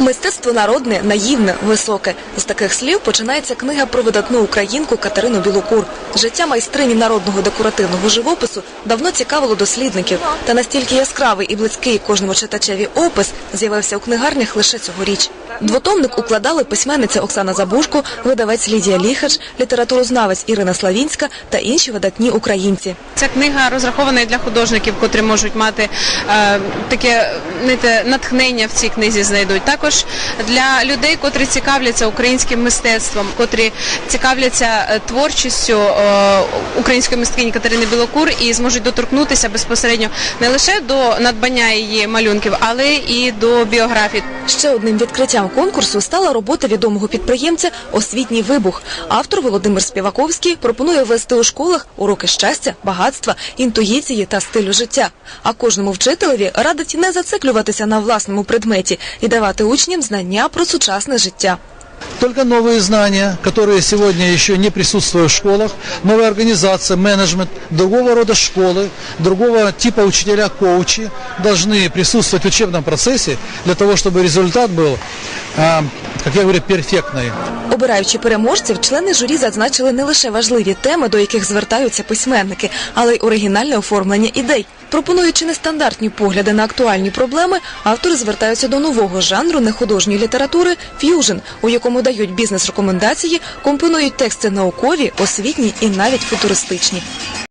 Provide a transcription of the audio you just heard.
Мистецтво народне, наївне, високе. З таких слів починається книга про видатну українку Катерину Білокур. Життя майстрині народного декоративного живопису давно цікавило дослідників. Та настільки яскравий і близький кожному читачеві опис з'явився у книгарнях лише цьогоріч. Двотомник укладали письменниця Оксана Забушко, видавець Лідія Ліхач, літературознавець Ірина Славінська та інші видатні українці. Ця книга розрахована і для художників, котрі можуть мати е, таке знаєте, натхнення в цій книзі знайдуть. Також для людей, котрі цікавляться українським мистецтвом, котрі цікавляться е, творчістю е, української мисткині Катерини Білокур і зможуть доторкнутися безпосередньо не лише до надбання її малюнків, але і до біографії. Ще одним відкриттям конкурсу стала робота відомого підприємця Освітній вибух. Автор Володимир Співаковський пропонує вести у школах уроки щастя, багатства, інтуїції та стилю життя. А кожному вчителеві радить не зациклюватися на власному предметі і давати учням знання про сучасне життя. Только новые знания, которые сегодня еще не присутствуют в школах, новая организация, менеджмент, другого рода школы, другого типа учителя-коучи должны присутствовать в учебном процессе для того, чтобы результат был, а, как я говорю, перфектный. Обираючи переможців, члени журі зазначили не лише важливі теми, до яких звертаються письменники, але й оригінальне оформлення ідей. Пропонуючи нестандартні погляди на актуальні проблеми, автори звертаються до нового жанру нехудожньої літератури ф'южн, у якому дають бізнес-рекомендації, компонують тексти наукові, освітні і навіть футуристичні.